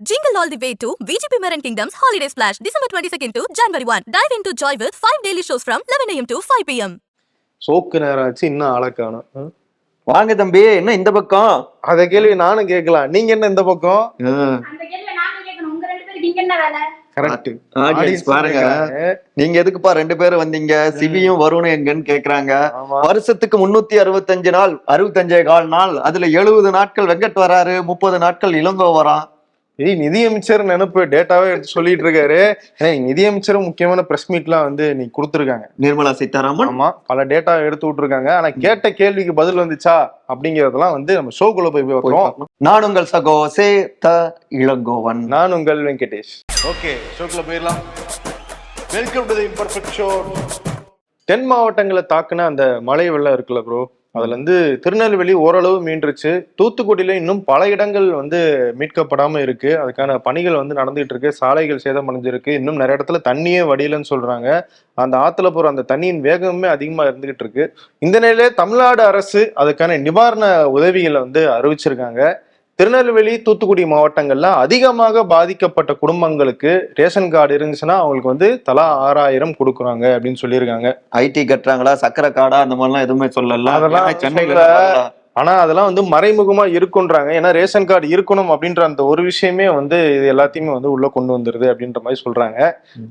Jingle all the way to VGP Marin Kingdom's Holiday Splash, December 22nd to January 1. Dive into joy with 5 daily shows from 11 a.m. to 5 p.m. சோக்கு நேரம் ஆச்சு இன்னும் ம். வாங்க தம்பி என்ன இந்த பக்கம்? அத கேள்வி நானும் கேட்கலாம். நீங்க என்ன இந்த பக்கம்? நாங்க கேட்கணும். உங்க ரெண்டு பேருக்கு இங்க என்ன வேலை? கரெக்ட் Audience பாருங்க. நீங்க எதுக்குப்பா ரெண்டு பேரும் வந்தீங்க? சிபியும் வருணும் எங்கன்னு கேக்குறாங்க. வருஷத்துக்கு முன்னூத்தி அறுபத்தஞ்சு நாள் அறுபத்தஞ்சே கால் நாள். அதுல எழுபது நாட்கள் வெங்கட் வராரு முப்பது நாட்கள் இளங்கோ வரான். ஏய் நிதியமைச்சர் நினைப்பு டேட்டாவே எடுத்து சொல்லிட்டு இருக்காரு ஏன்னா நிதியமைச்சரும் முக்கியமான பிரஸ் மீட்லாம் வந்து நீ கொடுத்துருக்காங்க. நிர்மலா சீதாராமன்? ஆமா பல டேட்டா எடுத்து விட்டுருக்காங்க. ஆனா கேட்ட கேள்விக்கு பதில் வந்துச்சா? அப்படிங்கறதெல்லாம் வந்து நம்ம ஷோக்குள்ள போய் பார்க்கிறோம். நான் உங்கள் சகோ சே த இளங்கோவன். நான் உங்கள் வெங்கடேஷ். ஓகே ஷோக்குள்ள போயிடலாம். Welcome to the imperfect show தென் மாவட்டங்களை தாக்குன அந்த மழை வெள்ளம் இருக்குல்ல ப்ரோ அதுல இருந்து திருநெல்வேலி ஓரளவு மீண்டுருச்சு. தூத்துக்குடியில இன்னும் பல இடங்கள் வந்து மீட்கப்படாம இருக்கு. அதுக்கான பணிகள் வந்து நடந்துட்டு இருக்கு. சாலைகள் சேதமடைஞ்சிருக்கு இன்னும் நிறைய இடத்துல தண்ணியே வடியலன்னு சொல்றாங்க. அந்த ஆத்துல போற அந்த தண்ணியின் வேகமே அதிகமா இருந்துகிட்டு இருக்கு. இந்த நிலையில தமிழ்நாடு அரசு அதுக்கான நிவாரண உதவிகளை வந்து அறிவிச்சிருக்காங்க. திருநெல்வேலி தூத்துக்குடி மாவட்டங்கள்ல அதிகமாக பாதிக்கப்பட்ட குடும்பங்களுக்கு ரேஷன் கார்டு இருந்துச்சுன்னா அவங்களுக்கு வந்து தலா ஆறாயிரம் கொடுக்குறாங்க அப்படின்னு சொல்லியிருக்காங்க. ஐடி கட்டுறாங்களா? சக்கரை காடா? அந்த மாதிரிலாம் எதுவுமே சொல்லல. அதெல்லாம் சென்னையில. ஆனா அதெல்லாம் வந்து மறைமுகமா இருக்குன்றாங்க ஏன்னா ரேஷன் கார்டு இருக்கணும் அப்படின்ற அந்த ஒரு விஷயமே வந்து இது எல்லாத்தையுமே வந்து உள்ள கொண்டு வந்துருது அப்படின்ற மாதிரி சொல்றாங்க.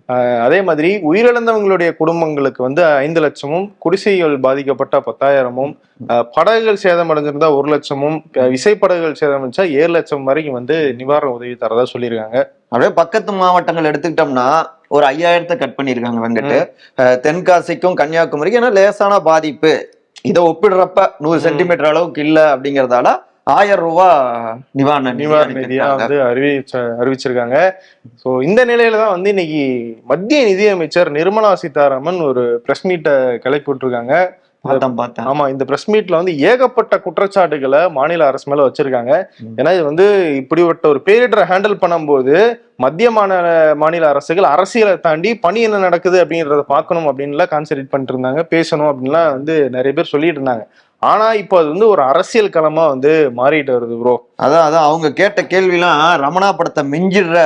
ஆஹ் அதே மாதிரி உயிரிழந்தவங்களுடைய குடும்பங்களுக்கு வந்து ஐந்து லட்சமும் குடிசைகள் பாதிக்கப்பட்ட பத்தாயிரமும் படகுகள் சேதமடைஞ்சிருந்தா ஒரு லட்சமும் விசைப்படகுகள் சேதமடைஞ்சா ஏழு லட்சம் வரைக்கும் வந்து நிவாரண உதவி தரதா சொல்லியிருக்காங்க. அப்படியே பக்கத்து மாவட்டங்கள் எடுத்துக்கிட்டோம்னா ஒரு ஐயாயிரத்தை கட் பண்ணிருக்காங்க வெங்கட் அஹ் தென்காசிக்கும் கன்னியாகுமரிக்கும் ஏன்னா லேசான பாதிப்பு. இதை ஒப்பிடுறப்ப நூறு. சென்டிமீட்டர் அளவுக்கு இல்ல அப்படிங்கறதால ஆயிரம் ரூபாய் நிவாரண நிவாரண நிதியா. வந்து அறிவிச்ச அறிவிச்சிருக்காங்க சோ இந்த நிலையில தான் வந்து இன்னைக்கு மத்திய நிதியமைச்சர் நிர்மலா சீதாராமன் ஒரு பிரஸ் மீட்டை கிளப்பி விட்டுருக்காங்க பார்த்தேன் பார்த்தேன் ஆமா இந்த பிரஸ் மீட்ல வந்து ஏகப்பட்ட குற்றச்சாட்டுகளை மாநில அரசு மேல வச்சிருக்காங்க. ஏன்னா இது வந்து இப்படிப்பட்ட ஒரு பேரிடரை ஹேண்டில் பண்ணும்போது மத்திய மாநில மாநில அரசுகள் அரசியலை தாண்டி பணி என்ன நடக்குது அப்படின்றத பார்க்கணும் அப்படின்லாம் கான்சென்ட்ரேட் பண்ணிட்டு இருந்தாங்க. பேசணும் அப்படின்லாம் வந்து நிறைய பேர் சொல்லிட்டு இருந்தாங்க. ஆனா இப்போ அது வந்து ஒரு அரசியல் களமா வந்து மாறிட்டு வருது ப்ரோ அதான் அதான். அவங்க கேட்ட கேள்விலாம் ரமணா படத்தை மிஞ்சிடுற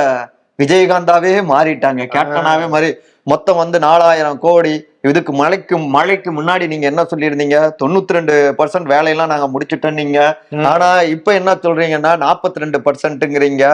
விஜயகாந்தாவே மாறிட்டாங்க. கேப்டனாவே மாறி மொத்தம் வந்து நாலாயிரம் கோடி இதுக்கு மழைக்கு மழைக்கு முன்னாடி நீங்க என்ன சொல்லியிருந்தீங்க? தொண்ணூத்தி ரெண்டு பர்சன்ட் வேலையெல்லாம் நாங்க முடிச்சிட்டோம் நீங்க. ஆனா இப்ப என்ன சொல்றீங்கன்னா நாற்பத்தி ரெண்டு பர்சன்ட்ங்கிறீங்க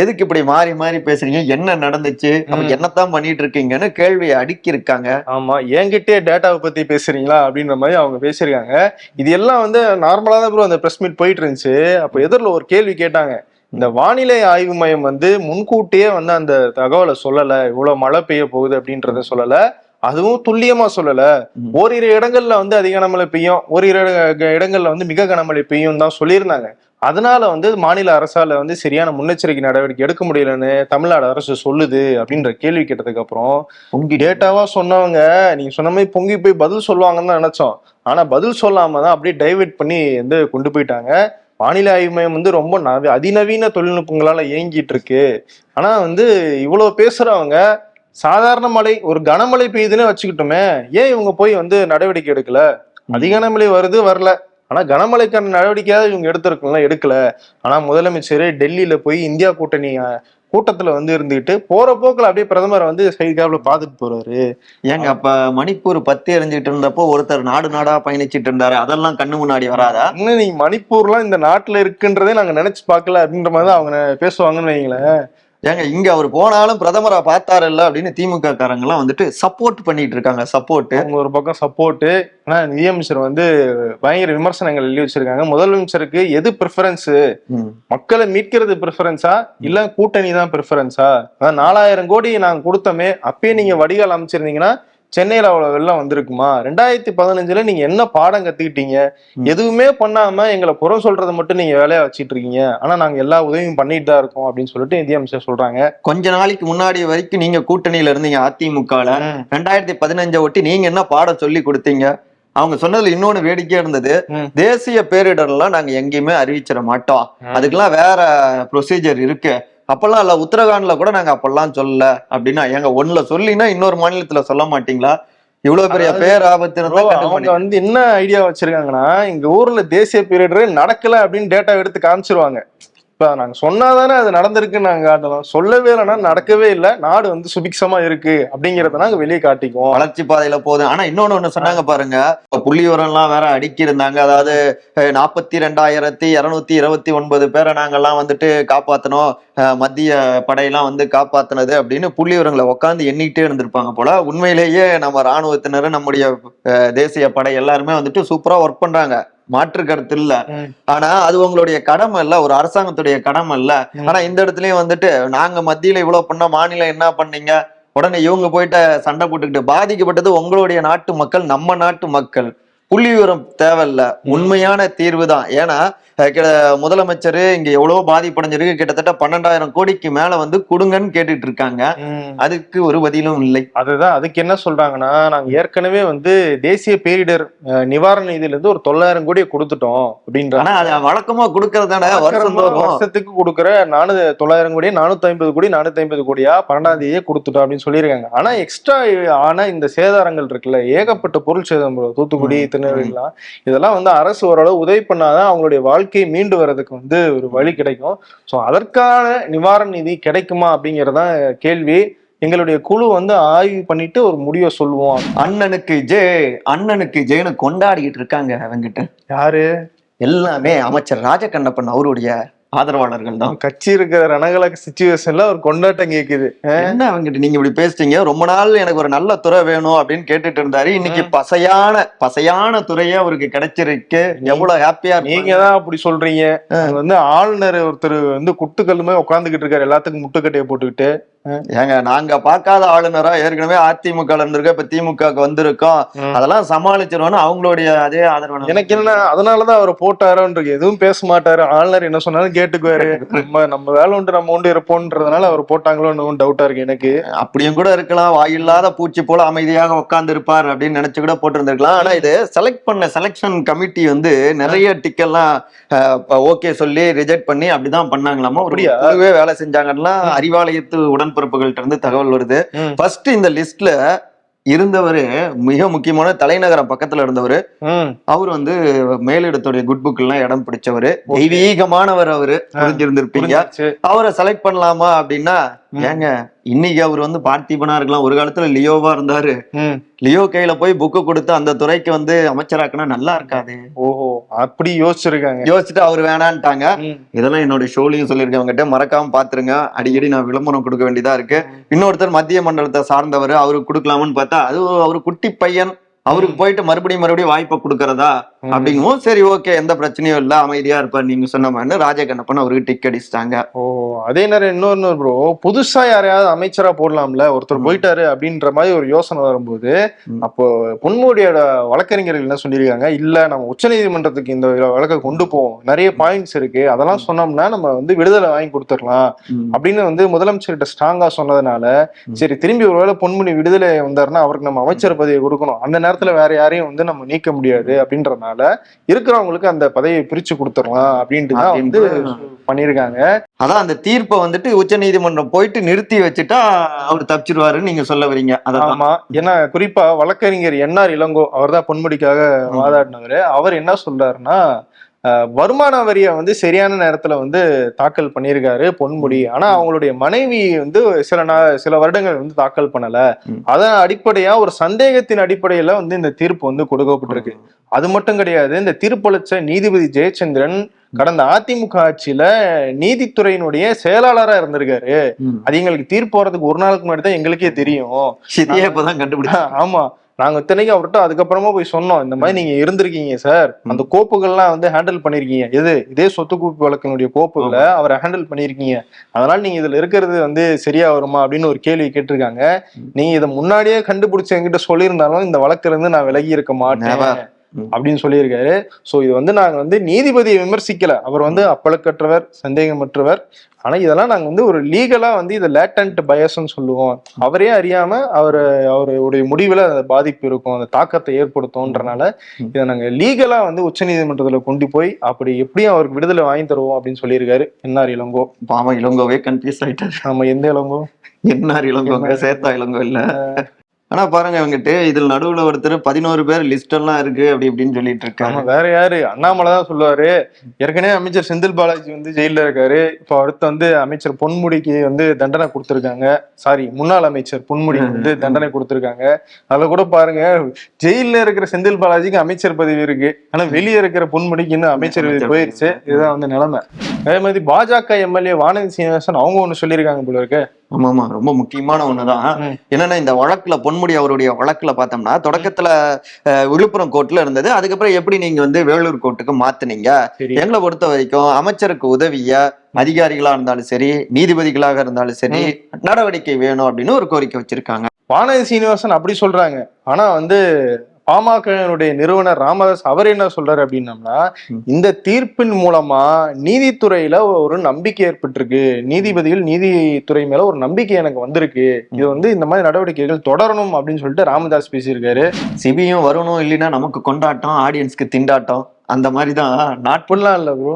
எதுக்கு இப்படி மாறி மாறி பேசுறீங்க? என்ன நடந்துச்சு. என்னத்தான் பண்ணிட்டு இருக்கீங்கன்னு கேள்வியை அடுக்கி இருக்காங்க ஆமா என்கிட்டயே டேட்டாவை பத்தி பேசுறீங்களா? அப்படின்ற மாதிரி அவங்க பேசியிருக்காங்க. இது எல்லாம் வந்து நார்மலா தான் ப்ரோ அந்த பிரஸ் மீட் போயிட்டு இருந்துச்சு அப்ப எதிரில் ஒரு கேள்வி கேட்டாங்க. இந்த வானிலை ஆய்வு மையம் வந்து முன்கூட்டியே வந்து அந்த தகவலை சொல்லல. இவ்வளவு மழை பெய்ய போகுது அப்படின்றத சொல்லல. அதுவும் துல்லியமா சொல்லல. ஓரிரு இடங்கள்ல வந்து அதிக கனமழை பெய்யும் ஓரிரு இட- இடங்கள்ல வந்து மிக கனமழை பெய்யும் தான் சொல்லியிருந்தாங்க. அதனால வந்து மாநில அரசால வந்து சரியான முன்னெச்சரிக்கை நடவடிக்கை எடுக்க முடியலன்னு தமிழ்நாடு அரசு சொல்லுது அப்படின்ற கேள்வி கேட்டதுக்கு அப்புறம் உங்கி டேட்டாவா சொன்னவங்க நீங்க சொன்ன மாதிரி பொங்கி போய் பதில் சொல்லுவாங்கன்னு தான் நினைச்சோம். ஆனா பதில் சொல்லாம தான் அப்படியே டைவர்ட் பண்ணி வந்து கொண்டு போயிட்டாங்க. வானிலை ஆய்வு மையம் வந்து ரொம்ப நவ- அதிநவீன தொழில்நுட்பங்களால இயங்கிட்டு இருக்கு. ஆனா வந்து இவ்வளவு பேசுறவங்க சாதாரண மழை ஒரு கனமழை பெய்யுதுன்னு வச்சுக்கிட்டோமே ஏன் இவங்க போய் வந்து நடவடிக்கை எடுக்கல? அதிக கனமழை வருது வரல. ஆனா கனமழைக்கான நடவடிக்கையாவது இவங்க எடுத்திருக்கலாம் எடுக்கல. ஆனா முதலமைச்சர் டெல்லியில போய் இந்தியா கூட்டணி கூட்டத்துல வந்து இருந்துகிட்டு போற போக்குல அப்படியே பிரதமரை வந்து சைகாப்ல பாத்துட்டு போறாரு. ஏங்க அப்ப மணிப்பூர் பத்தி எரிஞ்சிட்டு இருந்தப்போ ஒருத்தர் நாடு நாடா பயணிச்சிட்டு இருந்தாரு. அதெல்லாம் கண்ணு முன்னாடி வராதா? இன்னும் நீங்க மணிப்பூர்லாம் இந்த நாட்டுல இருக்குன்றதே நாங்க நினைச்சு பார்க்கல அப்படின்ற மாதிரி தான் அவங்க பேசுவாங்கன்னு வைங்களேன். ஏங்க இங்க அவர் போனாலும் பிரதமரை பார்த்தாரு இல்ல அப்படின்னு திமுக காரங்க எல்லாம் வந்துட்டு சப்போர்ட் பண்ணிட்டு இருக்காங்க சப்போர்ட் அவங்க ஒரு பக்கம் சப்போர்ட் ஆனா நிதியமைச்சர் வந்து பயங்கர விமர்சனங்கள் எழுதி வச்சிருக்காங்க. முதலமைச்சருக்கு எது ப்ரிஃபரன்ஸ் மக்களை மீட்கிறது ப்ரிஃபரன்ஸா இல்ல கூட்டணி தான் ப்ரிஃபரன்ஸா அதான் நாலாயிரம் கோடி நாங்க கொடுத்தோமே அப்பயே நீங்க வடிகால் அமைச்சிருந்தீங்கன்னா சென்னையில அவ்வளவு வெள்ளம் வந்திருக்குமா? ரெண்டாயிரத்தி பதினஞ்சுல நீங்க என்ன பாடம் கத்துக்கிட்டீங்க? ம். எதுவுமே பண்ணாம எங்களை குறை சொல்றதை மட்டும் நீங்க வேலையா வச்சிட்டு இருக்கீங்க. ஆனா நாங்க எல்லா உதவியும் பண்ணிட்டு தான் இருக்கோம் அப்படின்னு சொல்லிட்டு நிதியமைச்சர் சொல்றாங்க. கொஞ்ச நாளைக்கு முன்னாடி வரைக்கும் நீங்க கூட்டணியில இருந்தீங்க அதிமுகல. ரெண்டாயிரத்தி பதினஞ்சை ஒட்டி நீங்க என்ன பாடம் சொல்லி கொடுத்தீங்க? அவங்க சொன்னதுல இன்னொன்னு வேடிக்கையா இருந்தது. தேசிய பேரிடர்லாம் நாங்க எங்கேயுமே அறிவிச்சிட மாட்டோம். அதுக்கெல்லாம் வேற ப்ரொசீஜர் இருக்கு. அப்பெல்லாம் இல்ல உத்தரகாண்ட்ல கூட நாங்க அப்பெல்லாம் சொல்லல அப்படின்னா எங்க ஒண்ணுல சொல்லினா இன்னொரு மாநிலத்துல சொல்ல மாட்டீங்களா இவ்வளவு பெரிய அவங்க மாட்டீங்க. வந்து என்ன ஐடியா வச்சிருக்காங்கன்னா எங்க ஊர்ல தேசிய பீரியடரே நடக்கல அப்படின்னு டேட்டா எடுத்து காமிச்சிருவாங்க இப்போ நாங்கள் சொன்னால் தானே அது நடந்திருக்குன்னு நாங்கள் காட்டலாம் சொல்லவே இல்லைன்னா நடக்கவே இல்லை. நாடு வந்து சுபிக்ஷமா இருக்கு அப்படிங்கிறத நாங்கள் வெளியே காட்டிக்குவோம். வளர்ச்சி பாதையில் போகுது. ஆனால் இன்னொன்னு ஒண்ணு சொன்னாங்க பாருங்க. இப்போ புள்ளி வேற அடுக்கி இருந்தாங்க அதாவது நாற்பத்தி ரெண்டாயிரத்தி இரநூத்தி இருபத்தி ஒன்பது பேரை நாங்கெல்லாம் வந்துட்டு காப்பாற்றணும் மத்திய படையெல்லாம் வந்து காப்பாற்றினது அப்படின்னு புள்ளி விவரங்களை உட்காந்து எண்ணிக்கிட்டே இருந்திருப்பாங்க போல. உண்மையிலேயே நம்ம ராணுவத்தினர் நம்முடைய தேசிய படை எல்லாருமே வந்துட்டு சூப்பராக ஒர்க் பண்ணுறாங்க மாற்று கருத்து இல்ல. ஆனா அது உங்களுடைய கடமை இல்ல ஒரு அரசாங்கத்துடைய கடமை இல்ல. ஆனா இந்த இடத்துலயும் வந்துட்டு நாங்க மத்தியில இவ்வளவு பண்ண மாநிலம் என்ன பண்ணீங்க? உடனே இவங்க போயிட்டு சண்டை போட்டுக்கிட்டு பாதிக்கப்பட்டது உங்களுடைய நாட்டு மக்கள் நம்ம நாட்டு மக்கள். புள்ளி விவரம் தேவையில்ல உண்மையான தீர்வு தான். ஏன்னா முதலமைச்சர் இங்க எவ்வளவு பாதிப்படைஞ்சிருக்கு. கிட்டத்தட்ட பன்னெண்டாயிரம் கோடிக்கு மேல வந்து கொடுங்கன்னு கேட்டுட்டு இருக்காங்க. அதுக்கு ஒரு பதிலும் இல்லை. அதுதான். அதுக்கு என்ன சொல்றாங்கன்னா நாங்க ஏற்கனவே வந்து தேசிய பேரிடர் நிவாரண நிதியில இருந்து ஒரு தொள்ளாயிரம் கோடியை கொடுத்துட்டோம் அப்படின்றாங்க. ஆனா அது வழக்கமா கொடுக்கறது தானே வருஷம் வருஷத்துக்கு கொடுக்குற நானூ தொள்ளாயிரம் கோடி நானூத்தி ஐம்பது கோடி நானூத்தி ஐம்பது கோடியா பன்னெண்டாம் தேதியே கொடுத்துட்டோம் அப்படின்னு சொல்லியிருக்காங்க. ஆனா எக்ஸ்ட்ரா ஆன இந்த சேதாரங்கள் இருக்குல்ல ஏகப்பட்ட பொருள் சேதம். தூத்துக்குடி திருநெல்வேலிலாம். இதெல்லாம் வந்து அரசு ஓரளவு உதவி பண்ணாதான் அவங்களுடைய வாழ்க்கை மீண்டு வர்றதுக்கு வந்து ஒரு வழி கிடைக்கும். ஸோ அதற்கான நிவாரண நிதி கிடைக்குமா அப்படிங்கறதான் கேள்வி. எங்களுடைய குழு வந்து ஆய்வு பண்ணிட்டு ஒரு முடிவை சொல்லுவோம் அண்ணனுக்கு ஜெய் அண்ணனுக்கு ஜெயனு கொண்டாடிக்கிட்டு இருக்காங்க அவங்கிட்ட யாரு? எல்லாமே அமைச்சர் ராஜகண்ணப்பன் அவருடைய ஆதரவாளர்கள் தான். கட்சி இருக்கிற ரணகலக சுச்சுவேஷன்ல ஒரு கொண்டாட்டம் கேக்குது. என்ன அவங்கிட்ட நீங்க இப்படி பேசிட்டீங்க ரொம்ப நாள் எனக்கு ஒரு நல்ல துறை வேணும் அப்படின்னு கேட்டுட்டு இருந்தாரு. இன்னைக்கு பசையான பசையான துறையே அவருக்கு கிடைச்சிருக்கு. எவ்வளவு ஹாப்பியா நீங்க தான் அப்படி சொல்றீங்க. வந்து ஆளுநர் ஒருத்தர் வந்து குட்டுக்கல்லுமே உட்காந்துக்கிட்டு இருக்காரு. எல்லாத்துக்கும் முட்டுக்கட்டையை போட்டுக்கிட்டு. ஏங்க நாங்க பார்க்காத ஆளுநரா? ஏற்கனவே அதிமுக இருந்திருக்க இப்ப திமுகவுக்கு வந்திருக்கோம். அதெல்லாம் சமாளிச்சிருவோம்னு அவங்களுடைய அதே ஆதரவு எனக்கு என்ன அதனாலதான் அவர் போட்டாரோன்றது. எதுவும் பேச மாட்டாரு. ஆளுநர் என்ன சொன்னாலும் கேட்டுக்குவாரு. நம்ம நம்ம வேலை உண்டு நம்ம உண்டு இருப்போன்றதுனால அவர் போட்டாங்களோன்னு டவுட்டா இருக்கு எனக்கு. அப்படியும் கூட இருக்கலாம். வாயில்லாத பூச்சி போல அமைதியாக உட்கார்ந்து இருப்பார் அப்படின்னு நினைச்சு கூட போட்டிருந்திருக்கலாம். ஆனா இது செலக்ட் பண்ண செலெக்ஷன் கமிட்டி வந்து நிறைய டிக்கெல்லாம் ஓகே சொல்லி ரிஜெக்ட் பண்ணி அப்படிதான் பண்ணாங்களாமா? ஒரு அப்படியா? குழுவே வேலை செஞ்சாங்கன்னா அறிவாலயத்து உடன்பிறப்புகள்ட்ட இருந்து தகவல் வருது. ஃபர்ஸ்ட் இந்த லிஸ்ட்ல இருந்தவரு மிக முக்கியமான தலைநகரம் பக்கத்துல இருந்தவர். அவர் வந்து மேலிடத்துடைய குட் புக் எல்லாம் இடம் பிடிச்சவரு. தெய்வீகமானவர் அவரு. புரிஞ்சிருந்திருப்பீங்க. அவரை செலக்ட் பண்ணலாமா அப்படின்னா. ஏங்க இன்னைக்கு அவர் வந்து பார்த்திபனா இருக்கலாம் ஒரு காலத்துல லியோவா இருந்தாரு. லியோ கையில போய் புக்கு கொடுத்து அந்த துறைக்கு வந்து அமைச்சராக்குனா நல்லா இருக்காது. ஓஹோ அப்படி யோசிச்சிருக்காங்க. யோசிச்சுட்டு அவர் வேணான்ட்டாங்க. இதெல்லாம் என்னோட ஷோலையும் சொல்லியிருக்கேன் அவங்ககிட்ட மறக்காம பாத்துருங்க. அடிக்கடி நான் விளம்பரம் கொடுக்க வேண்டியதா இருக்கு. இன்னொருத்தர் மத்திய மண்டலத்தை சார்ந்தவர் அவருக்கு கொடுக்கலாம்னு பார்த்தா அது அவரு குட்டி பையன். அவருக்கு போயிட்டு மறுபடியும் மறுபடியும் வாய்ப்பை கொடுக்கறதா? ம். அப்படிங்கவும் சரி ஓகே எந்த பிரச்சனையும் இல்ல அமைதியா இருப்பார் நீங்க சொன்ன மாதிரி ராஜகண்ணப்பன் அவருக்கு டிக் அடிச்சிட்டாங்க. ஓ அதே நேரம் இன்னொன்னு ப்ரோ புதுசா யாரையாவது அமைச்சரா போடலாம்ல ஒருத்தர் போயிட்டாரு அப்படின்ற மாதிரி ஒரு யோசனை வரும்போது. அப்போ பொன்முடியோட வழக்கறிஞர்கள் என்ன சொல்லியிருக்காங்க? இல்ல நம்ம உச்சநீதிமன்றத்துக்கு இந்த வழக்கை கொண்டு போவோம். நிறைய பாயிண்ட்ஸ் இருக்கு. அதெல்லாம் சொன்னோம்னா நம்ம வந்து விடுதலை வாங்கி கொடுத்துடலாம். அப்படின்னு வந்து முதலமைச்சர்கிட்ட ஸ்ட்ராங்கா சொன்னதுனால. சரி திரும்பி ஒருவேளை பொன்முடி விடுதலை வந்தாருன்னா அவருக்கு நம்ம அமைச்சர் பதவியை கொடுக்கணும். அந்த நேரத்துல வேற யாரையும் வந்து நம்ம நீக்க முடியாது அப்படின்றதுனால இருக்கிறவங்களுக்கு அந்த பதவியை பிரிச்சு கொடுத்துடலாம் அப்படின்ட்டு தான் வந்து பண்ணியிருக்காங்க. அதான் அந்த தீர்ப்பை வந்துட்டு உச்ச நீதிமன்றம் போயிட்டு நிறுத்தி வச்சுட்டா அவர் தப்பிச்சிருவாருன்னு நீங்க சொல்ல வரீங்க. ஆமா. ஏன்னா குறிப்பா வழக்கறிஞர் என்ஆர் இளங்கோ அவர் தான் பொன்முடிக்காக வாதாடினவரு. அவர் என்ன சொல்றாருன்னா வருமான வரியை வந்து சரியான நேரத்துல வந்து தாக்கல் பண்ணியிருக்காரு பொன்முடி. ஆனா அவங்களுடைய மனைவி வந்து சில நா சில வருடங்கள் வந்து தாக்கல் பண்ணல. அதன் அடிப்படையா ஒரு சந்தேகத்தின் அடிப்படையில வந்து இந்த தீர்ப்பு வந்து கொடுக்கப்பட்டிருக்கு. அது மட்டும் கிடையாது இந்த தீர்ப்பளிச்ச நீதிபதி ஜெயச்சந்திரன் கடந்த அதிமுக ஆட்சியில நீதித்துறையினுடைய செயலாளரா இருந்திருக்காரு. அது எங்களுக்கு தீர்ப்பு வரதுக்கு ஒரு நாளுக்கு முன்னாடி தான் எங்களுக்கே தெரியும். ஆமா. நாங்க இத்தனைக்கும் அவர்கிட்ட அதுக்கப்புறமா போய் சொன்னோம் இந்த மாதிரி நீங்க இருந்திருக்கீங்க சார். அந்த கோப்புகள்லாம் வந்து ஹேண்டில் பண்ணிருக்கீங்க. எது? இதே சொத்து குவிப்பு வழக்கினுடைய கோப்புகளை அவரை ஹேண்டில் பண்ணிருக்கீங்க. அதனால நீங்க இதுல இருக்கிறது வந்து சரியா வருமா அப்படின்னு ஒரு கேள்வி கேட்டிருக்காங்க. நீங்க இதை முன்னாடியே கண்டுபிடிச்சு என்கிட்ட சொல்லியிருந்தாலும் இந்த வழக்குல இருந்து நான் விலகி இருக்க மாட்டேன். அப்படின்னு சொல்லியிருக்காரு. சோ இது வந்து நாங்க வந்து நீதிபதியை விமர்சிக்கல. அவர் வந்து அப்பழுக்கற்றவர் சந்தேகமற்றவர். ஆனா இதெல்லாம் நாங்க வந்து ஒரு லீகலா வந்து இதை லேட்டன்ட் பயஸ்ன்னு சொல்லுவோம். அவரே அறியாம அவர் அவருடைய முடிவுல அந்த பாதிப்பு இருக்கும் அந்த தாக்கத்தை ஏற்படுத்தும்ன்றனால இதை நாங்க லீகலா வந்து உச்சநீதிமன்றத்துல கொண்டு போய் அப்படி எப்படியும் அவருக்கு விடுதலை வாங்கி தருவோம் அப்படின்னு சொல்லியிருக்காரு. என்ஆர் இளங்கோ. பாவம் இளங்கோவே கன்ஃபியூஸ் ஆயிட்டாரு. நம்ம எந்த இளங்கோ? என்ஆர் இளங்கோங்க சேத்தா இளங்கோ இல்ல. ஆனா பாருங்க இவங்கிட்ட இதுல நடுவுல ஒருத்தர் பதினோரு பேர் லிஸ்ட் எல்லாம் இருக்கு அப்படி இப்படின்னு சொல்லிட்டு இருக்காங்க வேற யாரு? அண்ணாமலை தான் சொல்லுவாரு. ஏற்கனவே அமைச்சர் செந்தில் பாலாஜி வந்து ஜெயில இருக்காரு. இப்போ அடுத்து வந்து அமைச்சர் பொன்முடிக்கு வந்து தண்டனை கொடுத்திருக்காங்க. சாரி முன்னாள் அமைச்சர் பொன்முடி வந்து தண்டனை கொடுத்திருக்காங்க. அதுல கூட பாருங்க ஜெயில இருக்கிற செந்தில் பாலாஜிக்கு அமைச்சர் பதவி இருக்கு. ஆனா வெளியே இருக்கிற பொன்முடிக்கு இன்னும் அமைச்சர் போயிருச்சு. இதுதான் வந்து நிலைமை. அதே மாதிரி பாஜக எம்எல்ஏ வானதி சீனிவாசன் அவங்க ஒண்ணு சொல்லியிருக்காங்க போல இருக்கு. ஆமா ஆமா ரொம்ப முக்கியமான ஒண்ணுதான். என்னன்னா இந்த வழக்குல பொன்முடி அவருடைய வழக்குல பார்த்தோம்னா தொடக்கத்துல விழுப்புரம் கோர்ட்ல இருந்தது. அதுக்கப்புறம் எப்படி நீங்க வந்து வேலூர் கோர்ட்டுக்கு மாத்துனீங்க? எங்களை பொறுத்த வரைக்கும் அமைச்சருக்கு உதவிய அதிகாரிகளா இருந்தாலும் சரி நீதிபதிகளாக இருந்தாலும் சரி நடவடிக்கை வேணும் அப்படின்னு ஒரு கோரிக்கை வச்சிருக்காங்க. வானதி சீனிவாசன் அப்படி சொல்றாங்க. ஆனா வந்து பாமகனுடைய நிறுவனர் ராமதாஸ் அவர் என்ன சொல்றாரு அப்படின்னம்னா. இந்த தீர்ப்பின் மூலமா நீதித்துறையில ஒரு நம்பிக்கை ஏற்பட்டிருக்கு. நீதிபதிகள் நீதித்துறை மேல ஒரு நம்பிக்கை எனக்கு வந்திருக்கு. இது வந்து இந்த மாதிரி நடவடிக்கைகள் தொடரணும் அப்படின்னு சொல்லிட்டு ராமதாஸ் பேசியிருக்காரு. சிபியும் வரணும் இல்லைன்னா நமக்கு கொண்டாட்டம் ஆடியன்ஸ்க்கு திண்டாட்டம் அந்த மாதிரி தான் நாட் அப்படிலாம் இல்ல ப்ரோ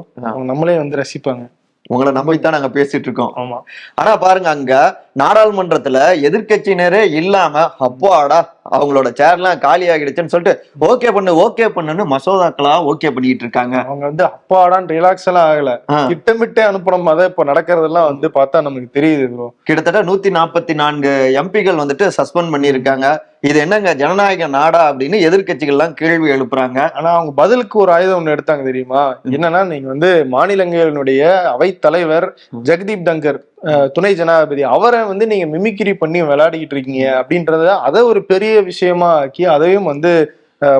நம்மளே வந்து ரசிப்பாங்க. உங்களை நம்பித்தான் நாங்க பேசிட்டு இருக்கோம். ஆமா. ஆனா பாருங்க அங்க நாடாளுமன்றத்துல எதிர்க்கட்சியினரே இல்லாம அப்பாடா அவங்களோட சேர்லாம் காலி ஆகிடுச்சுன்னு சொல்லிட்டு ஓகே பண்ணு ஓகே பண்ணுன்னு மசோதாக்களா ஓகே பண்ணிட்டு இருக்காங்க. அவங்க வந்து அப்பாடான் ரிலாக்ஸ் எல்லாம் ஆகல. திட்டமிட்டே அனுப்பணும். அதை இப்ப நடக்கிறதெல்லாம் வந்து பார்த்தா நமக்கு தெரியுது கிட்டத்தட்ட நூத்தி நாற்பத்தி நான்கு எம்பிகள் வந்துட்டு சஸ்பெண்ட் பண்ணியிருக்காங்க. இது என்னங்க ஜனநாயக நாடா அப்படின்னு எதிர்க்கட்சிகள்லாம் கேள்வி எழுப்புறாங்க. ஆனா அவங்க பதிலுக்கு ஒரு ஆயுதம் ஒண்ணு எடுத்தாங்க தெரியுமா? என்னன்னா நீங்க வந்து மாநிலங்களினுடைய அவைத் தலைவர் ஜெகதீப் தங்கர் துணை ஜனாதிபதி அவரை வந்து நீங்க மிமிக்கிரி பண்ணி விளையாடிக்கிட்டு இருக்கீங்க அப்படின்றத அதை ஒரு பெரிய விஷயமா ஆக்கி அதையும் வந்து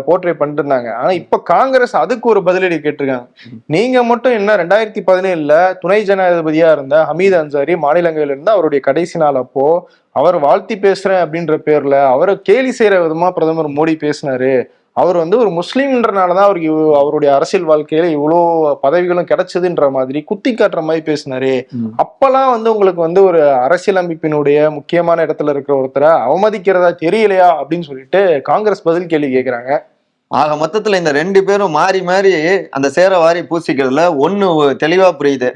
போர்ட்ரே பண்ணிட்டு இருந்தாங்க ஆனா இப்ப காங்கிரஸ் அதுக்கு ஒரு பதிலடி கேட்டிருக்காங்க. நீங்க மட்டும் என்ன ரெண்டாயிரத்தி பதினேழுல துணை ஜனாதிபதியா இருந்த ஹமீத் அன்சாரி மாநிலங்களில் இருந்து அவருடைய கடைசி நாள் அப்போ அவர் வாழ்த்தி பேசுறேன் அப்படின்ற பேர்ல அவரை கேலி செய்யற விதமா பிரதமர் மோடி பேசினாரு. அவர் வந்து ஒரு முஸ்லீம்ன்றனாலதான் அவருக்கு இவ்வ- அவருடைய அரசியல் வாழ்க்கையில இவ்வளோ பதவிகளும் கிடைச்சதுன்ற மாதிரி குத்தி காட்டுற மாதிரி பேசினாரு. அப்பெல்லாம் வந்து உங்களுக்கு வந்து ஒரு அரசியல் அமைப்பினுடைய முக்கியமான இடத்துல இருக்கிற ஒருத்தரை அவமதிக்கிறதா தெரியலையா அப்படின்னு சொல்லிட்டு காங்கிரஸ் பதில் கேள்வி கேக்குறாங்க ஆக மொத்தத்துல இந்த ரெண்டு பேரும் மாறி மாறி அந்த சேர வாரி பூசிக்கிறதுல ஒண்ணு தெளிவா புரியுது.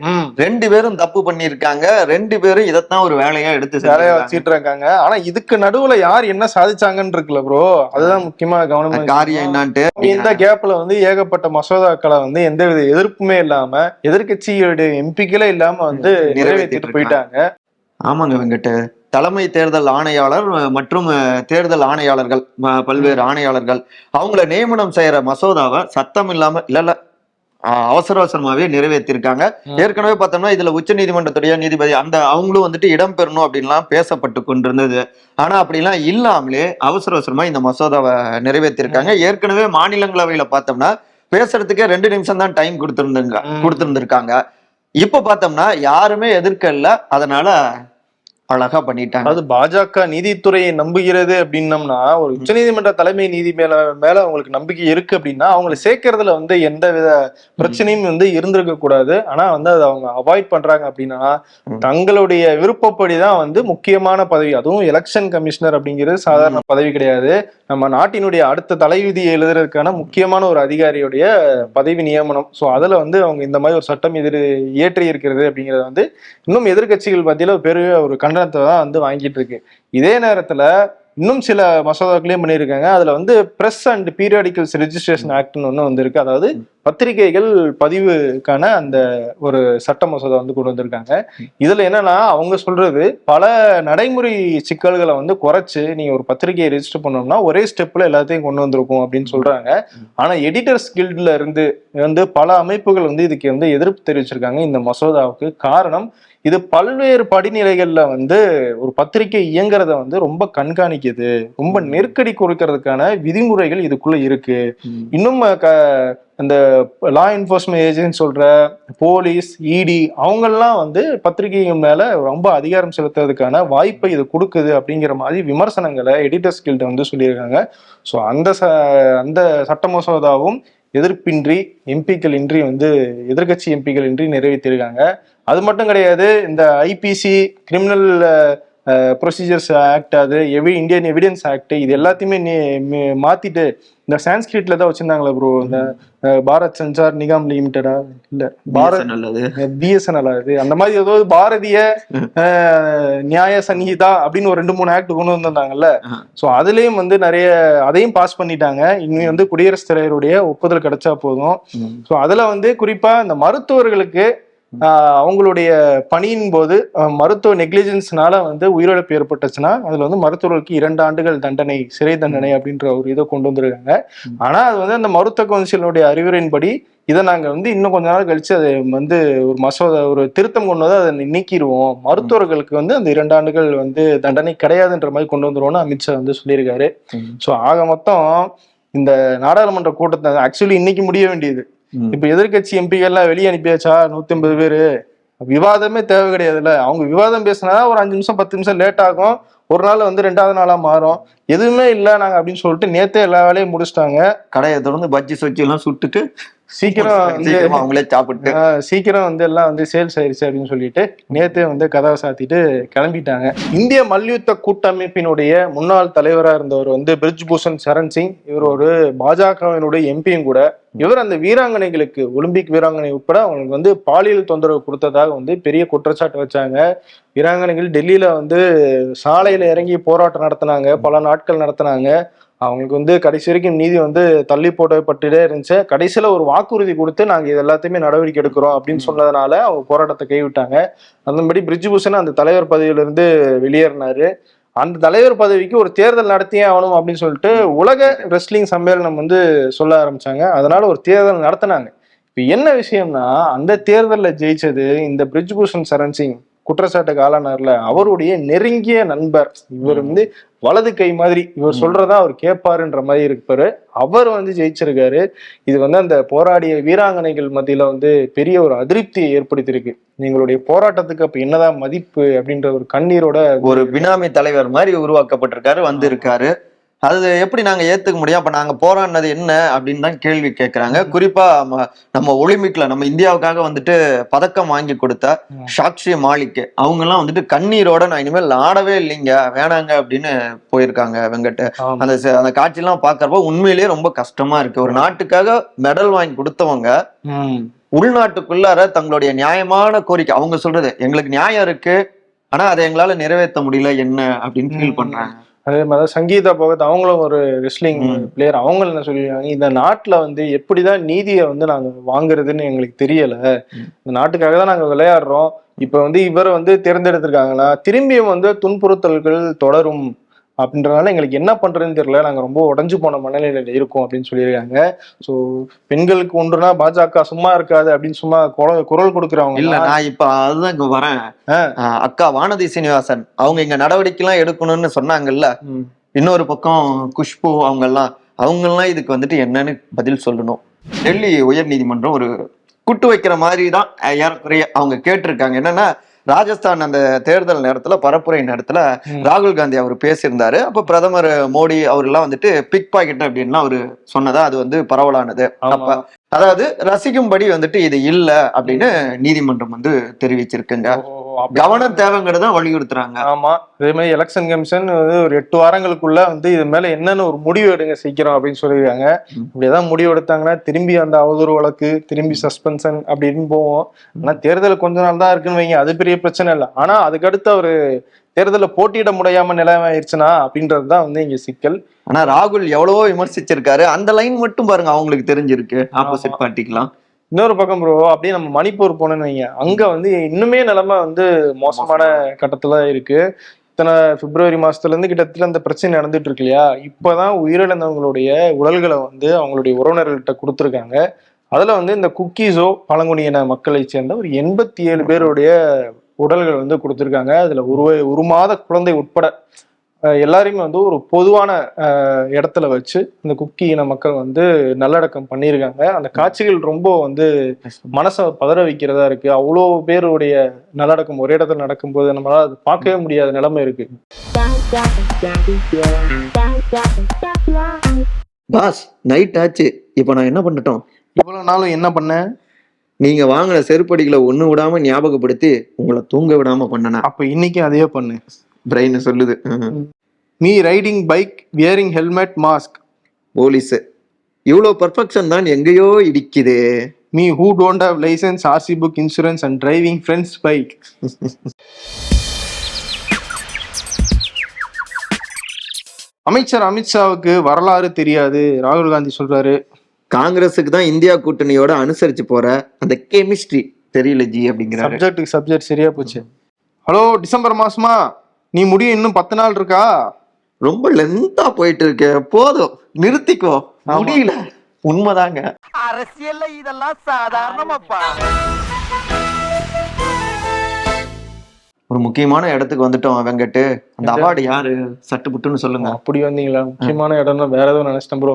ரெண்டு பேரும் தப்பு பண்ணிருக்காங்க ரெண்டு பேரும் இதைத்தான் ஒரு வேலையா எடுத்து செஞ்சிருக்காங்க. வச்சிட்டு இருக்காங்க ஆனா இதுக்கு நடுவுல யார் என்ன சாதிச்சாங்கன்னு இருக்குல்ல ப்ரோ அதுதான் முக்கியமா கவனமா காரியம் என்னான்ட்டு? இந்த கேப்ல வந்து ஏகப்பட்ட மசோதாக்களை வந்து எந்தவித எதிர்ப்புமே இல்லாம எதிர்க்கட்சியுடைய எம்பிக்களே இல்லாம வந்து நிறைவேத்திட்டு நிறைவேற்றிட்டு போயிட்டாங்க. ஆமாங்க வெங்கட் தலைமை தேர்தல் ஆணையாளர் மற்றும் தேர்தல் ஆணையாளர்கள் பல்வேறு ஆணையாளர்கள் அவங்கள நியமனம் செய்யற மசோதாவை சத்தம் இல்லாம இல்ல இல்ல அவசர அவசரமாவே நிறைவேற்றிருக்காங்க. ஏற்கனவே பார்த்தோம்னா இதுல உச்ச நீதிமன்றத்துடைய நீதிபதி அந்த அவங்களும் வந்துட்டு இடம்பெறணும் அப்படின்லாம் பேசப்பட்டு கொண்டிருந்தது. ஆனா அப்படிலாம் இல்லாமலே அவசர அவசரமா இந்த மசோதாவை நிறைவேற்றிருக்காங்க. ஏற்கனவே மாநிலங்களவையில பார்த்தோம்னா பேசுறதுக்கே ரெண்டு நிமிஷம் தான் டைம் கொடுத்திருந்தாங்க. கொடுத்திருந்திருக்காங்க. இப்ப பார்த்தோம்னா யாருமே எதிர்க்கல. அதனால அழகா பண்ணிட்டாங்க. அதாவது பாஜக நீதித்துறையை நம்புகிறது அப்படின்னம்னா ஒரு உச்சநீதிமன்ற தலைமை நீதி மேல மேல அவங்களுக்கு நம்பிக்கை இருக்கு அப்படின்னா அவங்களை சேர்க்கறதுல வந்து எந்த வித பிரச்சனையும் வந்து இருந்திருக்க கூடாது. ஆனா வந்து அதை அவங்க அவாய்ட் பண்றாங்க அப்படின்னா. தங்களுடைய விருப்பப்படிதான் வந்து முக்கியமான பதவி. அதுவும் எலெக்ஷன் கமிஷனர் அப்படிங்கிறது சாதாரண பதவி கிடையாது. நம்ம நாட்டினுடைய அடுத்த தலைவிதியை எழுதுறதுக்கான முக்கியமான ஒரு அதிகாரியுடைய பதவி நியமனம். சோ அதுல வந்து அவங்க இந்த மாதிரி ஒரு சட்டம் எதிர் இயற்றி இருக்கிறது அப்படிங்கறது வந்து இன்னும் எதிர்க்கட்சிகள் மத்தியில பெரிய ஒரு கண்டனத்தை தான் வந்து வாங்கிட்டு இருக்கு இதே நேரத்துல இன்னும் சில மசோதாக்களையும் பண்ணியிருக்காங்க. அதுல வந்து பிரஸ் அண்ட் பீரியாடிக்கல்ஸ் ரெஜிஸ்ட்ரேஷன் ஆக்ட்னு ஒன்று வந்திருக்கு. அதாவது பத்திரிகைகள் பதிவுக்கான அந்த ஒரு சட்ட மசோதா வந்து கொண்டு வந்திருக்காங்க. இதுல என்னன்னா அவங்க சொல்றது பல நடைமுறை சிக்கல்களை வந்து குறைச்சு நீங்க ஒரு பத்திரிகையை ரெஜிஸ்டர் பண்ணோம்னா ஒரே ஸ்டெப்ல எல்லாத்தையும் கொண்டு வந்திருக்கும் அப்படின்னு சொல்றாங்க. ஆனா எடிட்டர்ஸ் கில்ட்ல இருந்து வந்து பல அமைப்புகள் வந்து இதுக்கு வந்து எதிர்ப்பு தெரிவிச்சிருக்காங்க. இந்த மசோதாவுக்கு காரணம் இது பல்வேறு படிநிலைகள்ல வந்து ஒரு பத்திரிகை இயங்குறத வந்து ரொம்ப கண்காணிக்குது. ரொம்ப நெருக்கடி கொடுக்கறதுக்கான விதிமுறைகள் இதுக்குள்ள இருக்கு. இன்னும் க அந்த லா என்ஃபோர்ஸ்மெண்ட் ஏஜென்ட் சொல்ற போலீஸ் இடி அவங்கெல்லாம் வந்து பத்திரிகைகள் மேல ரொம்ப அதிகாரம் செலுத்துறதுக்கான வாய்ப்பை இது கொடுக்குது அப்படிங்கிற மாதிரி விமர்சனங்களை எடிட்டர்ஸ் கில்ட் வந்து சொல்லியிருக்காங்க. ஸோ அந்த ச அந்த சட்ட மசோதாவும் எதிர்ப்பின்றி எம்பிக்கள் இன்றி வந்து எதிர்க்கட்சி எம்பிக்கள் இன்றி நிறைவேற்றிருக்காங்க அது மட்டும் கிடையாது இந்த ஐபிசி கிரிமினல் ப்ரொசீஜர்ஸ் ஆக்ட் அது எவி இந்தியன் எவிடன்ஸ் ஆக்ட் இது எல்லாத்தையுமே நீ- மாத்திட்டு இந்த சான்ஸ்கிரிட்ல தான் வச்சிருந்தாங்களே ப்ரோ இந்த பாரத் சஞ்சார் நிகாம் லிமிடெடா இல்ல பாரத் பிஎஸ்என்எல் இது. அந்த மாதிரி ஏதோ பாரதிய நியாய சங்கீதா அப்படின்னு ஒரு ரெண்டு மூணு ஆக்ட் கொண்டு வந்திருந்தாங்கல்ல. சோ அதுலயும் வந்து நிறைய அதையும் பாஸ் பண்ணிட்டாங்க. இனி வந்து குடியரசுத் தலைவருடைய ஒப்புதல் கிடைச்சா போதும். சோ அதுல வந்து குறிப்பா இந்த மருத்துவர்களுக்கு அவங்களுடைய பணியின் போது மருத்துவ நெக்லிஜென்ஸ்னால வந்து உயிரிழப்பு ஏற்பட்டுச்சுன்னா அதுல வந்து மருத்துவர்களுக்கு இரண்டு ஆண்டுகள் தண்டனை சிறை தண்டனை அப்படின்ற ஒரு இதை கொண்டு வந்திருக்காங்க. ஆனா அது வந்து அந்த மருத்துவ கவுன்சிலுடைய அறிவுரையின்படி இதை நாங்க வந்து இன்னும் கொஞ்ச நாள் கழிச்சு அதை வந்து ஒரு மசோதா ஒரு திருத்தம் கொண்டு வந்து அதை நீக்கிடுவோம். மருத்துவர்களுக்கு வந்து அந்த இரண்டு ஆண்டுகள் வந்து தண்டனை கிடையாதுன்ற மாதிரி கொண்டு வந்துருவோம்னு அமித்ஷா வந்து சொல்லியிருக்காரு. ஸோ ஆக மொத்தம் இந்த நாடாளுமன்ற கூட்டத்தை ஆக்சுவலி இன்னைக்கு முடிய வேண்டியது. இப்ப எதிர்க்கட்சி எம்பிகள்லாம் வெளியே அனுப்பியாச்சா? நூத்தி ஐம்பது பேரு. விவாதமே தேவை கிடையாதுல்ல. அவங்க விவாதம் பேசினா ஒரு அஞ்சு நிமிஷம் பத்து நிமிஷம் லேட் ஆகும். ஒரு நாள் வந்து ரெண்டாவது நாளா மாறும். எதுவுமே இல்லை நாங்க அப்படின்னு சொல்லிட்டு நேத்தே எல்லா வேலையும் முடிச்சிட்டாங்க. கடையை திறந்து பஜ்ஜி சொச்சி எல்லாம் சுட்டுட்டு சீக்கிரம் வந்து சீக்கிரமா அவங்களே சாப்பிட்டு. சீக்கிரம் வந்து எல்லாம் வந்து சேல்ஸ் ஆயிருச்சு அப்படின்னு சொல்லிட்டு நேத்தே வந்து கதவை சாத்திட்டு கிளம்பிட்டாங்க. இந்திய மல்யுத்த கூட்டமைப்பினுடைய முன்னாள் தலைவரா இருந்தவர் வந்து பிரிஜ் பூஷன் சரண் சிங். இவர் ஒரு பாஜகவினுடைய எம்பியும் கூட இவர் அந்த வீராங்கனைகளுக்கு ஒலிம்பிக் வீராங்கனை உட்பட அவங்களுக்கு வந்து பாலியல் தொந்தரவு கொடுத்ததாக வந்து பெரிய குற்றச்சாட்டு வச்சாங்க. வீராங்கனைகள் டெல்லியில வந்து சாலையில இறங்கி போராட்டம் நடத்தினாங்க பல நாட்கள் நடத்தினாங்க. அவங்களுக்கு வந்து கடைசி வரைக்கும் நீதி வந்து தள்ளி போடப்பட்டுட்டே இருந்துச்சு. கடைசியில ஒரு வாக்குறுதி கொடுத்து நாங்க இது எல்லாத்தையுமே நடவடிக்கை எடுக்கிறோம் அப்படின்னு சொன்னதுனால அவங்க போராட்டத்தை கைவிட்டாங்க. அதன்படி பிரிட்ஜ்பூஷன் அந்த தலைவர் பதவியிலிருந்து வெளியேறினாரு. அந்த தலைவர் பதவிக்கு ஒரு தேர்தல் நடத்தியே ஆகணும் அப்படின்னு சொல்லிட்டு உலக ரெஸ்லிங் சம்மேளனம் வந்து சொல்ல ஆரம்பிச்சாங்க. அதனால ஒரு தேர்தல் நடத்தினாங்க. இப்ப என்ன விஷயம்னா அந்த தேர்தல்ல ஜெயிச்சது இந்த பிரிட்ஜ்பூஷன் சரண் சிங் குற்றச்சாட்டுக்கு ஆளானார்ல அவருடைய நெருங்கிய நண்பர். இவர் வந்து வலது கை மாதிரி இவர் சொல்றதா அவர் கேட்பாருன்ற மாதிரி இருப்பாரு. அவர் வந்து ஜெயிச்சிருக்காரு. இது வந்து அந்த போராடிய வீராங்கனைகள் மத்தியில வந்து பெரிய ஒரு அதிருப்தியை ஏற்படுத்தியிருக்கு. எங்களுடைய போராட்டத்துக்கு அப்ப என்னதான் மதிப்பு அப்படின்ற ஒரு கண்ணீரோட ஒரு பினாமி தலைவர் மாதிரி உருவாக்கப்பட்டிருக்காரு வந்திருக்காரு. அது எப்படி நாங்க ஏத்துக்க முடியும் அப்ப நாங்க போராடினது என்ன அப்படின்னு தான் கேள்வி கேட்கறாங்க குறிப்பா நம்ம ஒலிம்பிக்ல நம்ம இந்தியாவுக்காக வந்துட்டு பதக்கம் வாங்கி கொடுத்த. சாக்ஷி மாலிக் அவங்க எல்லாம் வந்துட்டு கண்ணீரோட நான் இனிமேல் ஆடவே இல்லைங்க வேணாங்க அப்படின்னு போயிருக்காங்க வெங்கட். அந்த அந்த காட்சியெல்லாம் பாக்குறப்ப உண்மையிலேயே ரொம்ப கஷ்டமா இருக்கு ஒரு நாட்டுக்காக மெடல் வாங்கி கொடுத்தவங்க. உள்நாட்டுக்குள்ளார தங்களுடைய நியாயமான கோரிக்கை அவங்க சொல்றது எங்களுக்கு நியாயம் இருக்கு ஆனா அதை எங்களால நிறைவேற்ற முடியல என்ன அப்படின்னு ஃபீல். பண்றாங்க அதே மாதிரி சங்கீதா பகத் அவங்களும் ஒரு ரெஸ்லிங். பிளேயர் அவங்க என்ன சொல்லிருக்காங்க இந்த நாட்டுல வந்து எப்படிதான் நீதியை வந்து நாங்க வாங்குறதுன்னு எங்களுக்கு தெரியல. இந்த நாட்டுக்காக தான் நாங்க விளையாடுறோம். இப்ப வந்து இவரை வந்து தேர்ந்தெடுத்திருக்காங்களா? திரும்பியும் வந்து துன்புறுத்தல்கள் தொடரும். அப்படின்றதுனால எங்களுக்கு என்ன பண்றதுன்னு தெரியல. நாங்க ரொம்ப உடஞ்சு போன மனநிலையில இருக்கோம் அப்படின்னு சொல்லியிருக்காங்க. சோ பெண்களுக்கு ஒன்றுனா பாஜக சும்மா இருக்காது அப்படின்னு சும்மா குரல் கொடுக்குறவங்க இல்ல நான் இப்ப அதுதான் இங்க வரேன். அக்கா வானதி சீனிவாசன் அவங்க இங்க நடவடிக்கை எல்லாம் எடுக்கணும்னு சொன்னாங்கல்ல. இன்னொரு பக்கம் குஷ்பு அவங்க எல்லாம் அவங்க எல்லாம் இதுக்கு வந்துட்டு என்னன்னு பதில் சொல்லணும். டெல்லி உயர் நீதிமன்றம் ஒரு குட்டு வைக்கிற மாதிரி தான் ஏறக்குறைய அவங்க கேட்டிருக்காங்க. என்னன்னா ராஜஸ்தான் அந்த தேர்தல் நேரத்துல பரப்புரை நேரத்துல. ராகுல் காந்தி அவர் பேசியிருந்தாரு. அப்ப பிரதமர் மோடி அவர்லாம் வந்துட்டு பிக் பாக்கெட் அப்படின்லாம் அவரு சொன்னதா அது வந்து பரவலானது. அப்ப அதாவது ரசிக்கும்படி வந்துட்டு இது இல்ல அப்படின்னு நீதிமன்றம் வந்து தெரிவிச்சிருக்குங்க. கவனம் தேவைங்கிறத வலியுறுத்துறாங்க. ஆமா. அதே மாதிரி எலெக்ஷன் கமிஷன் வந்து ஒரு எட்டு வாரங்களுக்குள்ள வந்து இது மேல என்னன்னு ஒரு முடிவு எடுங்க சீக்கிரம் அப்படின்னு சொல்லியிருக்காங்க. ம். அப்படியேதான் முடிவு எடுத்தாங்கன்னா திரும்பி அந்த அவதூறு வழக்கு திரும்பி சஸ்பென்ஷன் அப்படின்னு போவோம். ஆனா தேர்தல் கொஞ்ச நாள் தான் இருக்குன்னு வைங்க. அது பெரிய பிரச்சனை இல்லை. ஆனா அதுக்கடுத்து அவரு தேர்தலில் போட்டியிட முடியாம நிலைமை ஆயிடுச்சுன்னா அப்படின்றதுதான் வந்து இங்க சிக்கல். ஆனா ராகுல் எவ்வளவோ விமர்சிச்சிருக்காரு. அந்த லைன் மட்டும் பாருங்க அவங்களுக்கு தெரிஞ்சிருக்கு. ஆப்போசிட் ஆமா. பார்ட்டிக்கலாம் இன்னொரு பக்கம் ப்ரோ அப்படியே நம்ம மணிப்பூர் போனோம்னு வைங்க. அங்க வந்து இன்னுமே நிலைமை வந்து மோசமான கட்டத்துல இருக்கு. இத்தனை பிப்ரவரி மாசத்துல இருந்து கிட்டத்தட்ட அந்த பிரச்சனை நடந்துட்டு இருக்கு இல்லையா? இப்பதான் உயிரிழந்தவங்களுடைய உடல்களை வந்து அவங்களுடைய உறவினர்கள்ட்ட கொடுத்துருக்காங்க. அதுல வந்து இந்த குக்கீஸோ பழங்குடியின மக்களை சேர்ந்த ஒரு எண்பத்தி ஏழு பேருடைய உடல்கள் வந்து கொடுத்துருக்காங்க. அதுல ஒரு ஒரு மாத குழந்தை உட்பட எல்லாரையுமே வந்து ஒரு பொதுவான இடத்துல வச்சு இந்த குக்கி இன மக்கள் வந்து நல்லடக்கம் பண்ணியிருக்காங்க. அந்த காட்சிகள் ரொம்ப வந்து மனசை பதற வைக்கிறதா இருக்கு. அவ்வளோ பேருடைய நல்லடக்கம் ஒரே இடத்துல நடக்கும்போது நம்மளால அது பார்க்கவே முடியாத நிலைமை இருக்கு. பாஸ் நைட் ஆச்சு. இப்போ நான் என்ன பண்ணட்டும்? இவ்வளவு நாளும் என்ன பண்ணேன் நீங்க வாங்கின செருப்படிகளை ஒண்ணு விடாம ஞாபகப்படுத்தி உங்களை தூங்க விடாம பண்ணனா. அப்ப இன்னைக்கும் அதே பண்ணு. பிரெயின் சொல்லுது. ம். Riding bike wearing helmet mask. Police. இவ்வளவு பெர்ஃபெக்ஷன் தான் எங்கேயோ இடிக்குது. Me who don't have license RC book insurance and driving friends bike அமைச்சர் அமித்ஷாவுக்கு வரலாறு தெரியாது. ராகுல் காந்தி சொல்றாரு. காங்கிரஸுக்கு தான் இந்தியா கூட்டணியோட அனுசரிச்சு போற அந்த கெமிஸ்ட்ரி தெரியல ஜி அப்படிங்கிறாரு. சப்ஜெக்ட்டுக்கு சப்ஜெக்ட் சரியா போச்சு. ஹலோ டிசம்பர் மாசமா? நீ முடியும் இன்னும் பத்து நாள் இருக்கா? ரொம்ப லென்த்தா போயிட்டு இருக்கு போதும். நிறுத்திக்கோ. முடியல. உண்மைதாங்க. அரசியல்ல இதெல்லாம் சாதாரணமாப்பா. ஒரு முக்கியமான இடத்துக்கு வந்துட்டோம் வெங்கட்டு. அந்த அவார்டு யாரு? சட்டு புட்டுன்னு சொல்லுங்க. அப்படி வந்தீங்களா முக்கியமான இடம்னா வேற எதுவும் நினைச்சிட்டேன் ப்ரோ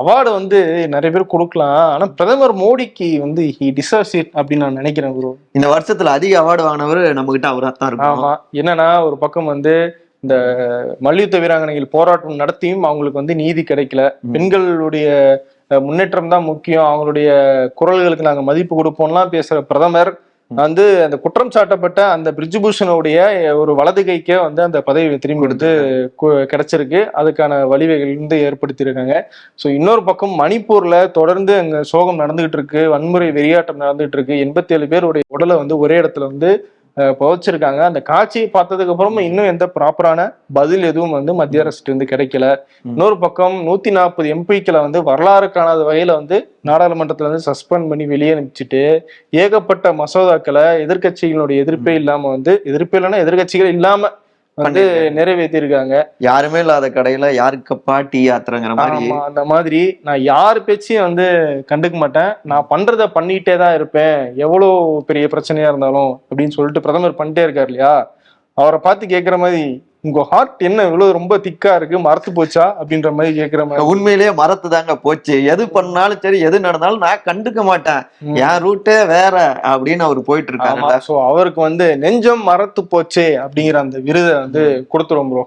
அவார்டு வந்து நிறைய பேர் கொடுக்கலாம். ஆனா பிரதமர் மோடிக்கு வந்து ஹி டிசர்வ்ஸ் இட் அப்படின்னு நான் நினைக்கிறேன் ப்ரோ இந்த வருஷத்துல அதிக அவார்டு வாங்கினவர் நம்ம கிட்ட அவரா தான் இருக்கும். ஆமா. என்னன்னா ஒரு பக்கம் வந்து இந்த மல்யுத்த வீராங்கனைகள் போராட்டம் நடத்தியும் அவங்களுக்கு வந்து நீதி கிடைக்கல. பெண்களுடைய முன்னேற்றம் தான் முக்கியம். அவங்களுடைய குரல்களுக்கு நாங்க மதிப்பு கொடுப்போம்லாம் பேசுற பிரதமர் வந்து அந்த குற்றம் சாட்டப்பட்ட அந்த பிரிஜுபூஷனுடைய ஒரு வலது கைக்கே வந்து அந்த பதவி திரும்பி கொடுத்து கிடைச்சிருக்கு. அதுக்கான வழிவகைகள் வந்து ஏற்படுத்தியிருக்காங்க. ஸோ இன்னொரு பக்கம் மணிப்பூர்ல தொடர்ந்து அங்க சோகம் நடந்துகிட்டு இருக்கு. வன்முறை வெறியாட்டம் நடந்துகிட்டு இருக்கு. எண்பத்தி ஏழு பேருடைய உடலை வந்து ஒரே இடத்துல வந்து புதைச்சிருக்காங்க. அந்த காட்சியை பார்த்ததுக்கு அப்புறமா இன்னும் எந்த ப்ராப்பரான பதில் எதுவும் வந்து மத்திய அரசுட்டு இருந்து கிடைக்கல. இன்னொரு பக்கம் நூத்தி நாற்பது எம்பிக்களை வந்து வரலாறு காணாத வகையில வந்து நாடாளுமன்றத்துல வந்து சஸ்பெண்ட் பண்ணி வெளியே அனுப்பிச்சிட்டு ஏகப்பட்ட மசோதாக்களை எதிர்க்கட்சிகளுடைய எதிர்ப்பே இல்லாம வந்து எதிர்ப்பே இல்லைன்னா எதிர்க்கட்சிகள் இல்லாம வந்து நிறைவேற்றியிருக்காங்க யாருமே இல்லாத கடையில யாருக்கப்பா டீ ஆத்துறங்கிற மாதிரி அந்த மாதிரி நான் யார் பேச்சையும் வந்து கண்டுக்க மாட்டேன். நான் பண்றத பண்ணிட்டே தான் இருப்பேன். எவ்வளவு பெரிய பிரச்சனையா இருந்தாலும் அப்படின்னு சொல்லிட்டு பிரதமர் பண்ணிட்டே இருக்காரு இல்லையா? அவரை பார்த்து கேக்குற மாதிரி உங்க ஹார்ட் என்ன இவ்வளவு ரொம்ப திக்கா இருக்கு மறத்து போச்சா? அப்படின்ற மாதிரி கேக்குற மாதிரி. உண்மையிலேயே மரத்து தாங்க போச்சு. எது பண்ணாலும் சரி எது நடந்தாலும் நான் கண்டுக்க மாட்டேன். என் ரூட்டே வேற அப்படின்னு அவர் போயிட்டு இருக்காரு சோ அவருக்கு வந்து நெஞ்சம் மறத்து போச்சே அப்படிங்கிற அந்த விருதை வந்து கொடுத்துரும் ப்ரோ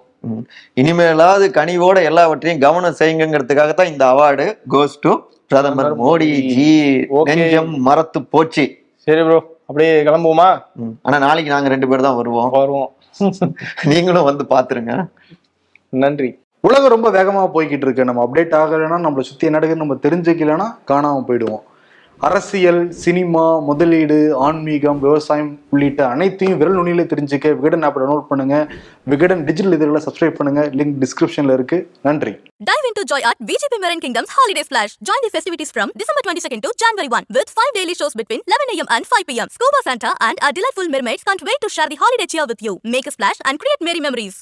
இனிமேலாவது கனிவோட எல்லாவற்றையும் கவனம் செய்யுங்கிறதுக்காக தான் இந்த அவார்டு கோஸ் டு பிரதமர் மோடி ஜி. நெஞ்சம் மரத்து போச்சு. சரி ப்ரோ அப்படியே கிளம்புவோமா. ஆனா நாளைக்கு நாங்க ரெண்டு பேர் தான் வருவோம். வருவோம். நீங்களும் வந்து பாத்துருங்க. நன்றி. உலகம் ரொம்ப வேகமாக போய்கிட்டு இருக்கு. நம்ம அப்டேட் ஆகலைன்னா நம்மளை சுற்றி என்ன நம்ம தெரிஞ்சுக்கலைன்னா காணாமல் போயிடுவோம். அரசியல் சினிமா முதலீடு ஆன்மீகம் விவசாயம் உள்ளிட்ட அனைத்தையும் விரல் நுனியில தெரிஞ்சுக்க விகடன் ஆப் டவுன்லோட் பண்ணுங்க விகடன் டிஜிட்டல் இதழில் சப்ஸ்கிரைப் பண்ணுங்க லிங்க் டிஸ்கிரிப்ஷன்ல இருக்கு நன்றி Dive into Joy Art VGP Marine Kingdom's Holiday Splash. Join the festivities from December 22nd to January 1 with 5 daily shows between 11 a.m. and 5 p.m. Scuba Santa and our delightful mermaids can't wait to share the holiday cheer with you. Make a splash and create merry memories.